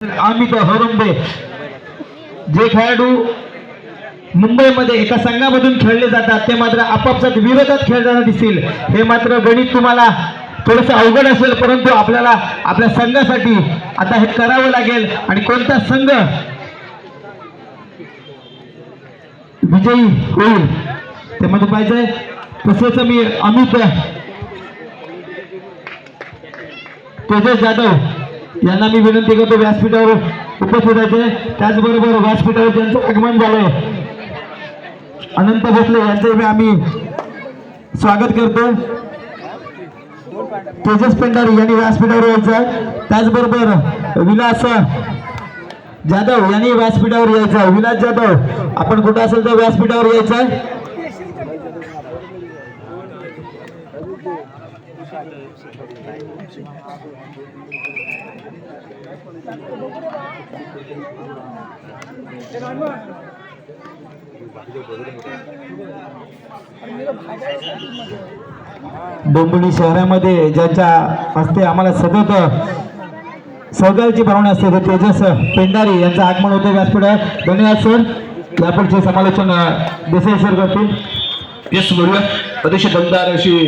अमित हरंबे. जे खेळाडू मुंबईमध्ये एका संघामधून खेळले जातात ते मात्र आपापसात विरोधात खेळताना दिसतील. हे मात्र गणित तुम्हाला थोडंसं अवघड असेल परंतु आपल्याला आपल्या संघासाठी आता हे करावं लागेल. आणि कोणता संघ विजयी होईल ते मध्ये पाहिजे. तसेच मी अमित तेजस जाधव यांना मी विनंती करतो व्यासपीठावर उपस्थित राहायचे. त्याचबरोबर व्यासपीठावर ज्यांचं आगमन झालंय. अनंत भोसले यांचे आम्ही स्वागत करतो. तेजस पेंढारी यांनी व्यासपीठावर यायचं त्याचबरोबर विलास जाधव यांनी व्यासपीठावर यायचं विलास जाधव आपण कुठं असेल तर व्यासपीठावर यायचं डोंबिवली शहरामध्ये ज्याच्या हस्ते आम्हाला सतत सहकार्याची भावना असते तर तेजस पेंडारी यांचं आगमन होतं व्यासपीठावर. धन्यवाद सर. यापुढचे समालोचन देसाई सर करतील. येस बरोबर अतिशय दमदार अशी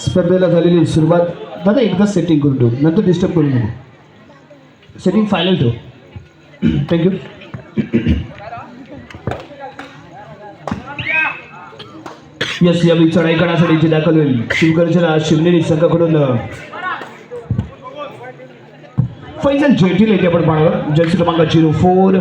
स्पर्धेला झालेली सुरुवात दादा एकदा सेटिंग करून ठेवू नंतर डिस्टर्ब करू नको. सेटिंग फायनल ठेव. थँक्यू यस यावेळी चढाई करण्यासाठी इथे दाखल होईल. शिवगर्जना शिवनेरी संघाकडून फैजल जेटील येते आपण पाहणार. जर्सी क्रमांक झिरो फोर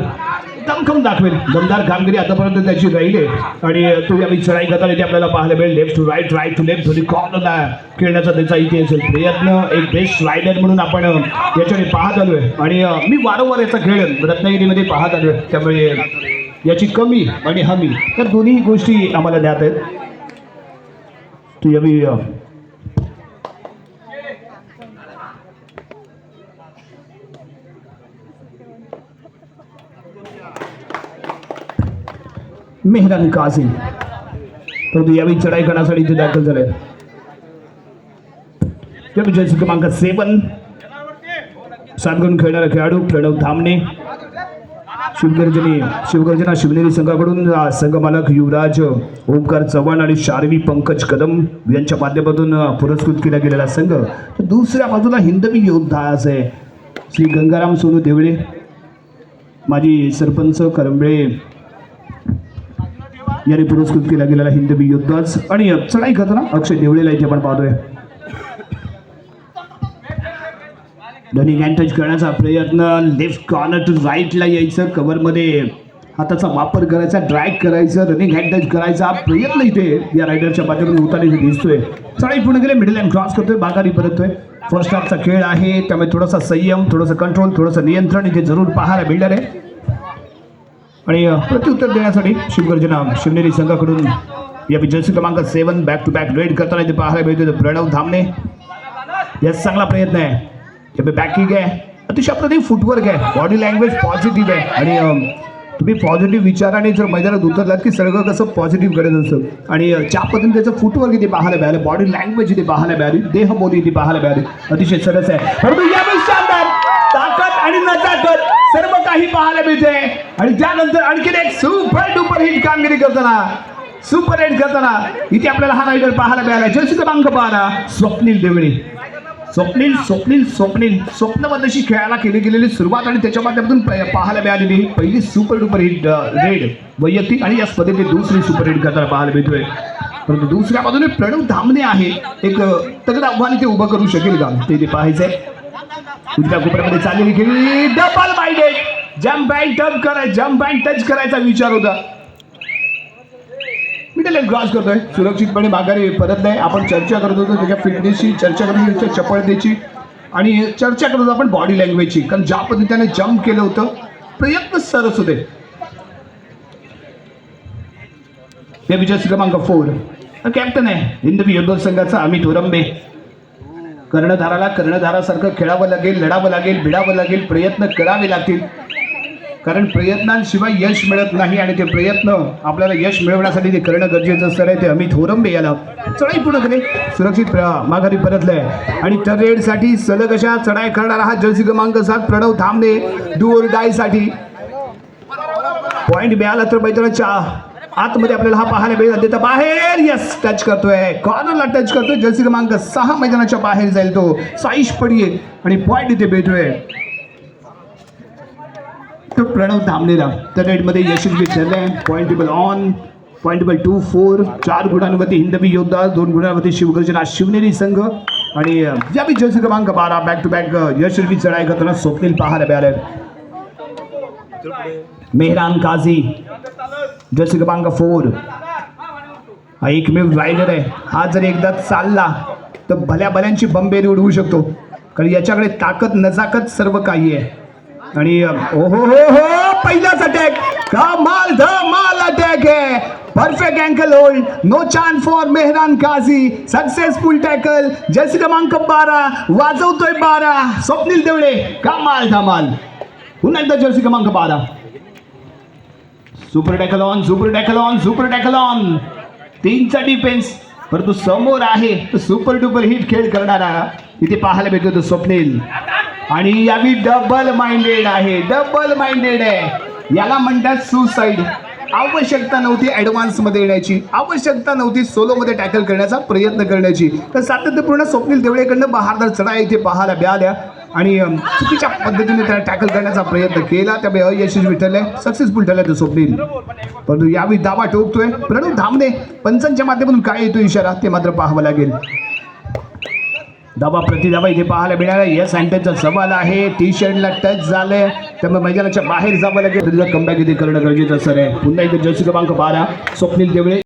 दमखम दाखवेल. दमदार कामगिरी आतापर्यंत त्याची राहील. आहे आणि तुम्ही आम्ही चढाई करताना इथे आपल्याला पाहायला मिळेल. Left to right right to left थोडी कॉर्नरला खेळण्याचा त्याचा इतिहास आहे. प्रयत्न एक बेस्ट रायडर म्हणून आपण अ, याच्याकडे पाहत आहे आणि मी वारंवार याचा खेळ रत्नागिरीमध्ये पाहत आलोय. त्यामुळे याची कमी आणि हमी तर दोन्ही गोष्टी आम्हाला द्यात आहेत. तू यावेळी मेहरान काझी परंतु यावेळी चढाई करण्यासाठी इथे दाखल झाले. यावेळी क्रमांक सेवन. सात गुण खेळणारा खेळाडू प्रणव धामणे. शिवगर्जनी शिवगर्जना शिवनेरी संघाकडून संघमालक युवराज ओमकार चव्हाण आणि शारवी पंकज कदम यांच्या माध्यमातून पुरस्कृत केला गेलेला संघ. तर दुसऱ्या बाजूला हिंदवी योद्धा आहे श्री गंगाराम सोनू देवळे. माजी सरपंच करंबळे याने पुरस्कृत केला गेलेला हिंदवी योद्धाच. आणि चढाई करताना अक्षय देवळेला इथे आपण पाहतोय. धोनी हँड टच करण्याचा प्रयत्न. लेफ्ट कॉर्नर टू राईटला यायचं कव्हरमध्ये हाताचा वापर करायचा ड्रॅग करायचं रनिंग हँड टच करायचा प्रयत्न इथे या रायडरच्या माध्यमातून होताना इथे दिसतोय. चढाई पूर्ण गेले मिडल अँड क्रॉस करतोय बागारी परततोय. फर्स्ट हाफचा खेळ आहे त्यामुळे थोडासा संयम थोडंसं कंट्रोल थोडंसं नियंत्रण इथे जरूर पाहायला मिळणार आहे. आणि प्रत्युत्तर देण्यासाठी शिवगर्जना शिवनेरी संघाकडून या जर्सी क्रमांक seven back to back raid करताना इथे पाहायला मिळतो प्रणव धामणे. याचा चांगला प्रयत्न आहे. त्यामुळे बॅकिंग आहे. अतिशय अप्रतिम फुटवर्क आहे. बॉडी लँग्वेज पॉझिटिव्ह आहे. आणि तुम्ही पॉझिटिव्ह विचाराने जर मैदानात उतरलात की सगळं कसं पॉझिटिव्ह करत असतं. आणि च्या ज्या पद्धतीने त्याचं फुटवर्क इथे पाहायला मिळालं बॉडी लँग्वेज इथे पाहायला मिळाली देहबोली इथे पाहायला मिळाली अतिशय सरस आहे. परंतु यावेळी शानदार ताकद आणि नजाकत. सर्व काही पाहायला मिळते. आणि त्यानंतर आणखीन एक सुपर डुपर हिट कामगिरी करताना सुपर हिट करताना इथे आपल्याला हा रायडर पाहायला मिळाला. जर्सी क्रमांक बारा स्वप्नील देवळे स्वप्नील स्वप्नील स्वप्नील. स्वप्नवदशी खेळायला केली गेलेली सुरुवात आणि त्याच्या माध्यमातून पाहायला मिळालेली ही पहिली सुपर डुपर हिट रेड वैयक्तिक आणि या स्पर्धेतली दुसरी सुपर हिट करताना पाहायला मिळतोय. परंतु दुसऱ्या बाजूने प्रणव धामणे आहे. एक तगड आव्हान ते उभं करू शकेल का? ते पाहायचंय. उजव्या कोपऱ्यामध्ये चाललेली खेळी. Double minded jump and touch करायचा जम्प अँड टच करायचा विचार होता. मिडल लाईन क्रॉस करतोय. सुरक्षितपणे माघारी परत नाही. आपण चर्चा करत होतो त्याच्या फिटनेसची चर्चा करत होतो त्याच्या चपळतेची. आणि चर्चा करत होतो आपण बॉडी लँग्वेजची कारण ज्या पद्धतीने जम्प केलं होतं प्रयत्न सरस होते हे विजय क्रमांक फोर कॅप्टन आहे. हिंदवी योद्धा संघाचा अमित उरंबे कर्णधाराला कर्णधारासारखं खेळावं लागेल लढावं लागेल भिडावं लागेल प्रयत्न करावे लागतील. कारण प्रयत्नांशिवाय यश मिळत नाही आणि ते प्रयत्न आपल्याला यश मिळवण्यासाठी ते करणं गरजेचं असतं आहे ते अमित होरंबे याला. चढाई पूर्ण करे. सुरक्षित प्र- माघारी परतलंय. आणि टरेडसाठी सलग अशा चढाई करणारा हा जर्सी क्रमांक सात प्रणव थांबणे. डू डायसाठी पॉईंट मिळाला तर मैदानाच्या आतमध्ये आपल्याला हा पाहायला मिळेल. देता बाहेर यस टच करतोय. कॉर्नरला टच करतोय. जर्सी क्रमांक सहा मैदानाच्या बाहेर जाईल तो. साईश पडिये आणि पॉईंट इथे भेटतोय तो प्रणव थांबलेला तर रेडमध्ये यशस्वी ठरलाय. Point on point table two four चार गुणांवरती हिंदवी योद्धा दोन गुणांवरती शिवगर्जना शिवनेरी संघ. आणि या यावेळी जर्सी क्रमांक बारा बॅक टू बॅक यशस्वी चढाई करताना स्वप्नील पाहायला मिळाले मेहरान काझी. जशी क्रमांक फोर. हा एकमेव रायडर आहे. हा जर एकदा चालला तर भल्या भल्यांची बंबेरी उडवू शकतो. कारण याच्याकडे ताकद नजाकत सर्व काही आहे. आणि ओहो हो हो हो पहिलाच अटॅक धमाल धमाल अटॅक आहे. Perfect ankle hold no chance for Mehran Kazi. Successful tackle jersey क्रमांक बारा. वाजवतोय बारा. स्वप्नील देवळे कमाल धमाल. पुन्हा एकदा जर्सी क्रमांक बारा. Super tackle on super tackle on super tackle on तीनचा defence परंतु समोर आहे. तो सुपर डुपर हिट खेळ करणारा. इथे पाहायला भेटतो तो स्वप्नील. आणि यावी डबल माइंडेड आहे. डबल माइंडेड आहे. याला म्हणतात सुसाईड आवश्यकता नव्हती ॲडव्हान्समध्ये येण्याची. आवश्यकता नव्हती सोलोमध्ये टॅकल करण्याचा प्रयत्न करण्याची. तर सातत्यपूर्ण स्वप्नील देवळेकडनं बहारदार चढा इथे पाहायला मिळाल्या. आणि चुकीच्या पद्धतीने त्याला टॅकल करण्याचा प्रयत्न केला. त्यामुळे अयशस्वी ठरले. सक्सेसफुल ठरले तो स्वप्नील. परंतु यावेळी दावा ठोकतोय. प्रणव धामणे पंचांच्या माध्यमातून काय येतो इशारा? ते मात्र पाहावं लागेल. दाबा प्रतिदाबा इथे पाहायला मिळाला. या सँटेजचा सवाल आहे. टी शर्टला टच झालंय. त्यामुळे मैदानाच्या बाहेर जावं लागेल. कमबॅक इथे करणं गरजेचं असं आहे. पुन्हा इथे जर्सी क्रमांक बारा. स्वप्नील देवळे.